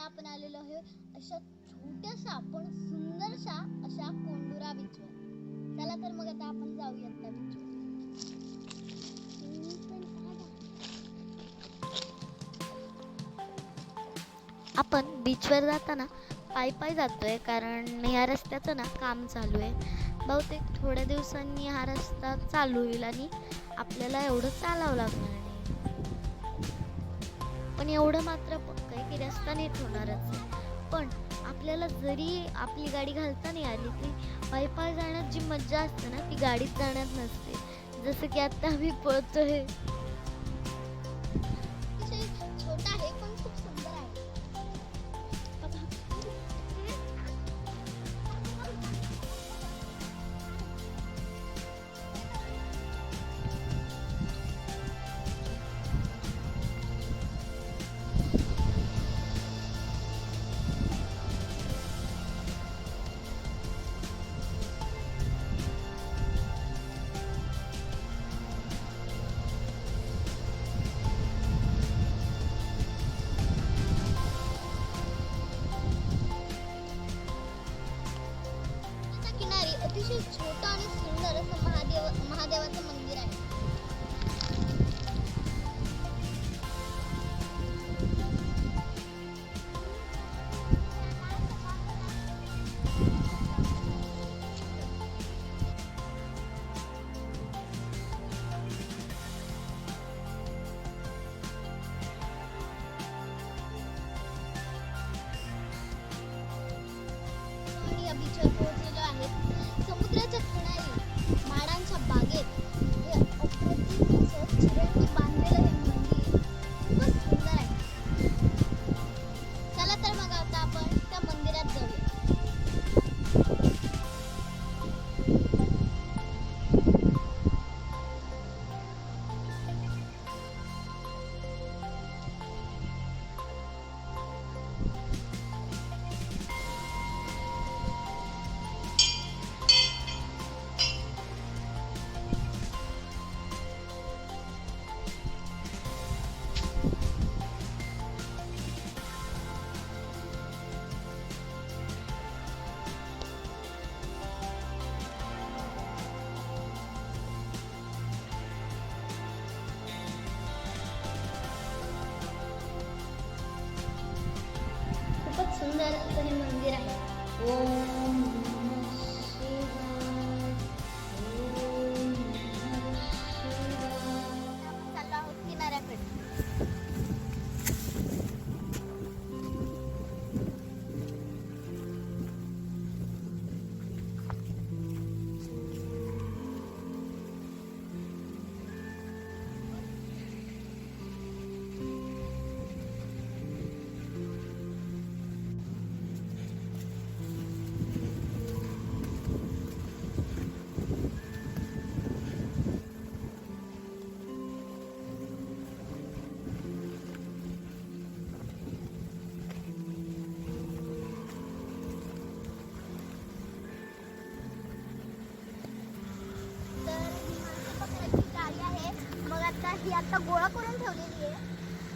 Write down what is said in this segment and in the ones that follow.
आता आपण आलेलो आहे अशा छोट्याशा पण सुंदरशा अशा कोंडुरा बीचवर चला तर मग आता आपण जाऊयात त्या बीचवर आपण बीचवर जाताना पायी पायी जातोय कारण ह्या रस्त्याचं ना काम चालू आहे. बहुतेक थोड्या दिवसांनी हा रस्ता चालू होईल आणि आपल्याला एवढं चालावं लागणार नाही. पण एवढं मात्र पक्क की रस्ता नीट होणारच आहे. पण आपल्याला जरी आपली गाडी घालता नाही आली ती बायपास जाण्यात जी मज्जा असते ना ती गाडीत जाण्यात नसते. जसं की आत्ता आम्ही पळतोय. अतिशय छोटं आणि सुंदर असं महादेव महादेवाचं मंदिर आहे. आम्ही बीचवर पोहोचलेलो सुंदर असं हे मंदिर आहे. ओम. ही आता गोळा करून ठेवलेली आहे.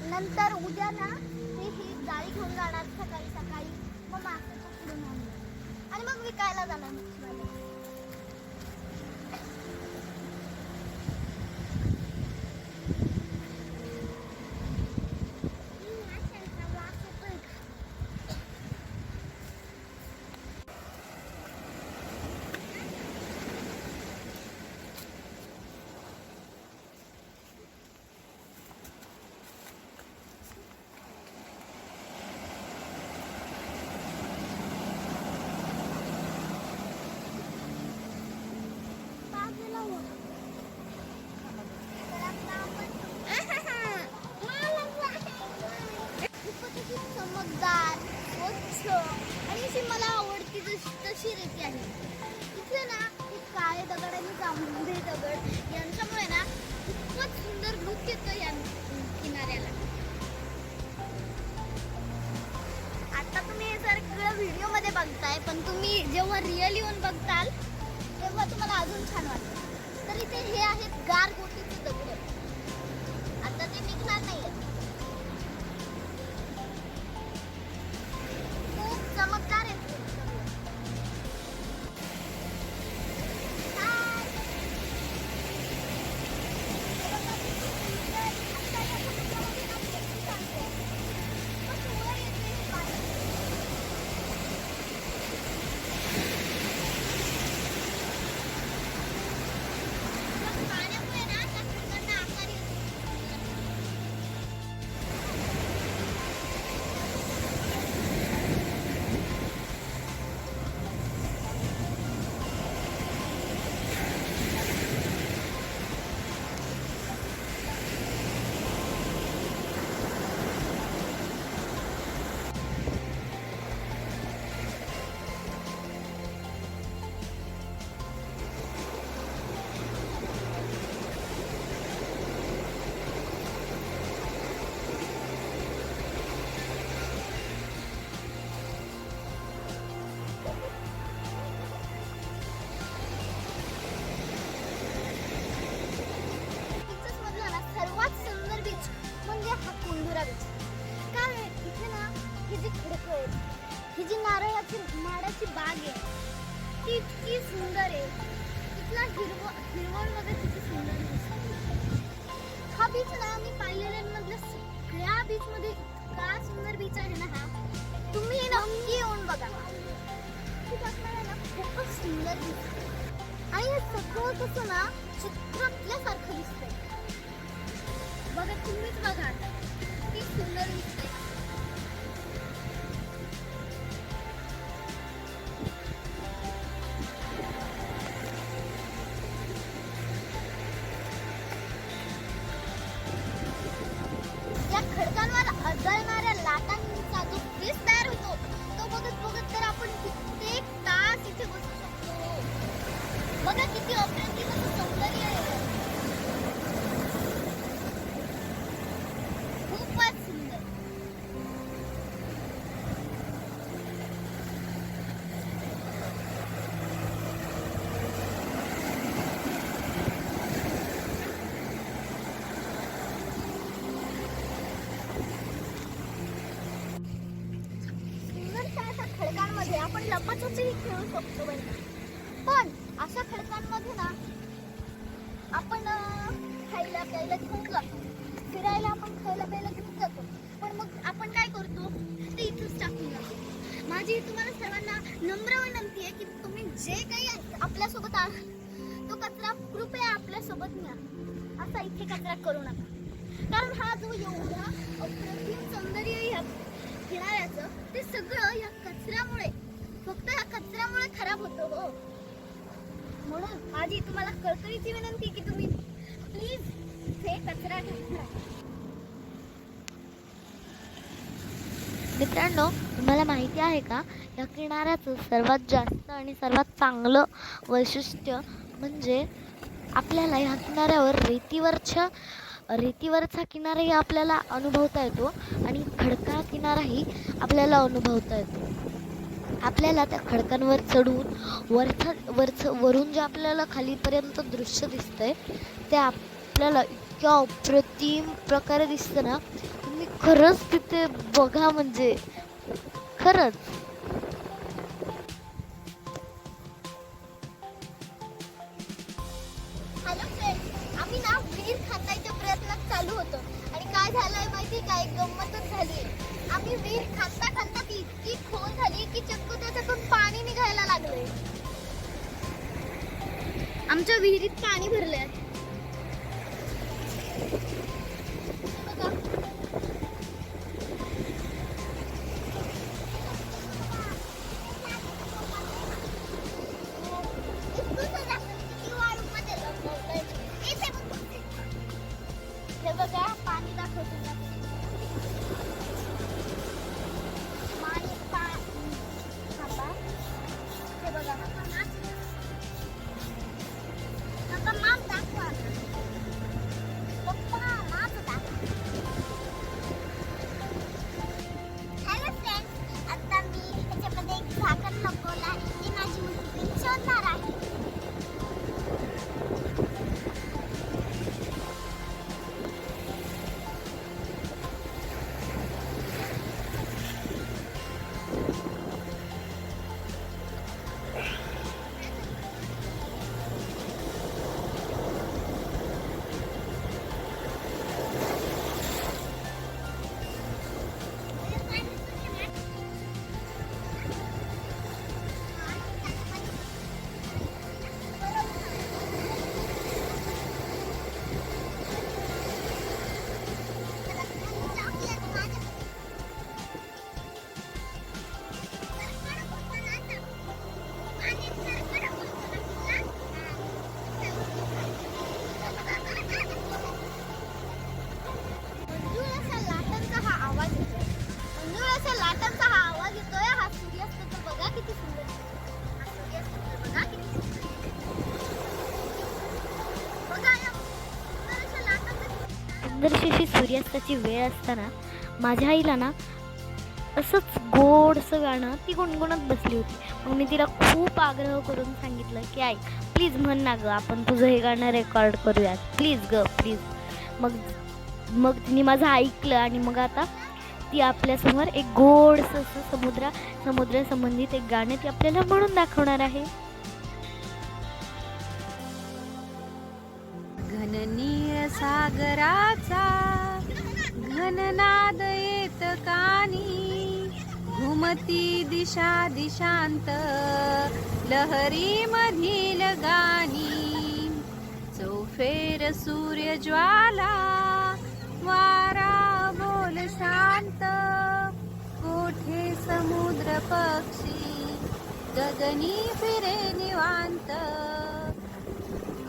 नंतर उद्या ना मी ही जाळी घेऊन जाणार सकाळी सकाळी. मग मासे पकडून आणि मग विकायला जाणार मच्छीवाले तर हा कोंडुरा बीच काय आहे इथे ना ही जी खडक आहे ही जी नारळाची माडाची बाग आहे ती इतकी सुंदर आहे तिथला हिरव हिरवळ वगैरे किती सुंदर दिसतो हा बीच ना मी पाहिलेल्यांमधल्या सगळ्या बीचमध्ये इतका सुंदर बीच आहे ना हा तुम्ही नक्की येऊन बघा खूप असणार ना खूपच सुंदर बीच आणि हे सगळं कसं ना चित्र आपल्यासारखं दिसतंय बघा तुम्हीच बघा बघा किती अप्रतिम असं सौंदर्य आहे खूपच सुंदर सुंदरशा अशा खडकांमध्ये आपण लपाछपी खेळू शकतो बाई पण अशा खडकांमध्ये ना आपण खायला प्यायला घेऊन जातो. फिरायला आपण खायला प्यायला घेऊन जातो. पण मग आपण काय करतो? ते इथंच टाकून जातो. माझी तुम्हाला सर्वांना नम्र विनंती आहे की तुम्ही जे काही आपल्यासोबत आहात तो कचरा कृपया आपल्यासोबत न्या. असा इथे कचरा करू नका. कारण हा जो एवढा अप्रतिम सौंदर्य या किनाऱ्याचं ते सगळं या कचऱ्यामुळे फक्त या कचऱ्यामुळे खराब होतो हो. म्हणून माझी तुम्हाला कळकळीची विनंती की तुम्ही प्लीज हे कचरा मित्रांनो तुम्हाला माहिती आहे का? या किनाऱ्याचं सर्वात जास्त आणि सर्वात चांगलं वैशिष्ट्य म्हणजे आपल्याला ह्या किनाऱ्यावर रेतीवरच्या रेतीवरचा किनाराही आपल्याला अनुभवता येतो आणि खडका किनाराही आपल्याला अनुभवता येतो. आपल्याला त्या खडकांवर चढून वरचा वरच वरून जे आपल्याला खालीपर्यंत दृश्य दिसतंय ते आपल्याला इतक्या अप्रतिम प्रकारे दिसतं ना तुम्ही खरंच तिथे बघा म्हणजे खरंच. आम्ही ना विहीर खातायच्या प्रयत्नात चालू होतो. आणि काय झालंय माहिती काय गंमतच झाली आम्ही विहीर खाता खाता ती इतकी खोल झाली की चक्क त्याच्यातून पाणी निघायला लागले आमच्या विहिरीत पाणी भरलंय. सूर्यास्ताची वेळ असताना माझ्या आईला ना असंच गोडसं गाणं ती गुणगुणत बसली होती. मग मी तिला खूप आग्रह करून सांगितलं की आई प्लीज म्हण ना गं आपण तुझं हे गाणं रेकॉर्ड करूयात. प्लीज ग प्लीज मग मग तिने माझं ऐकलं आणि मग आता ती आपल्यासमोर एक गोडसं असं समुद्रा समुद्रासंबंधित एक गाणं ती आपल्याला म्हणून दाखवणार आहे. घननीय सागराचा घननाद येत कानी घुमती दिशा दिशांत लहरी मधील गाणी. चौफेर सूर्य ज्वाला वारा बोल शांत कोठे समुद्र पक्षी गगनी फिरे निवांत.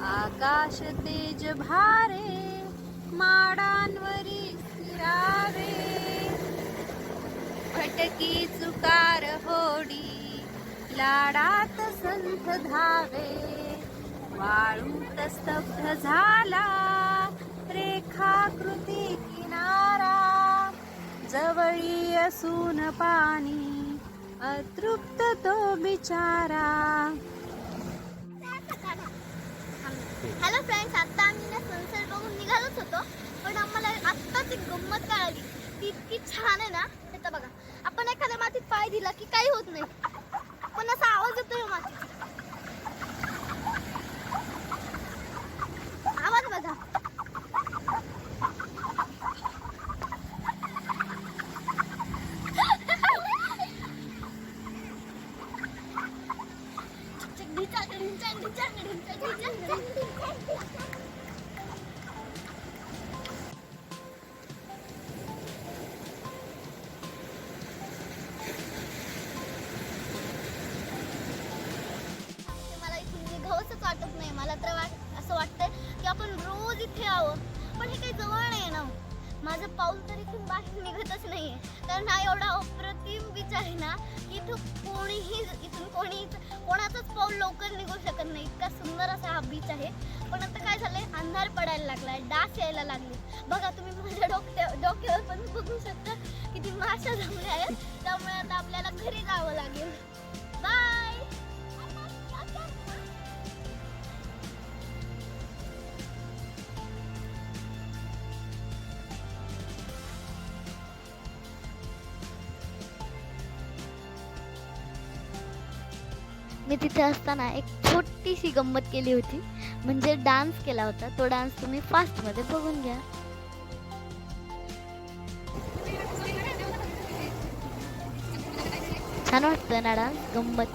आकाश तेज भारे माडांवरी फिरावे भटकी चुकार होडी लाडात संत धावे। वाळूत स्तब्ध झाला रेखाकृती किनारा। जवळी असून पाणी अतृप्त तो बिचारा। हॅलो फ्रेंड्स आता आम्ही ना बघून निघालोच होतो पण आम्हाला आत्ताच एक गंमत कळाली ती इतकी छान आहे ना? हे बघा. आपण एखाद्या मातीत पाय दिला की काही होत नाही. पण असा आवाज येतोय हो मातीचा आवाज बघा. मला कोणीही इथून कोणी कोणाचंच पाऊल लवकर निघू शकत नाही. इतका सुंदर असा हा बीच आहे. पण आता काय झालंय? अंधार पडायला लागलाय. डास यायला लागले. बघा तुम्ही माझ्या डोक्या डोक्यावर पण बघू शकता किती माशा जमल्या आहेत. त्यामुळे आता आपल्याला घरी जावं लागेल. मी तिथे असताना एक छोटीशी गंमत केली होती. म्हणजे डान्स केला होता. तो डान्स तुम्ही फास्टमध्ये बघून घ्या. छान वाटतं ना डान्स गंमत.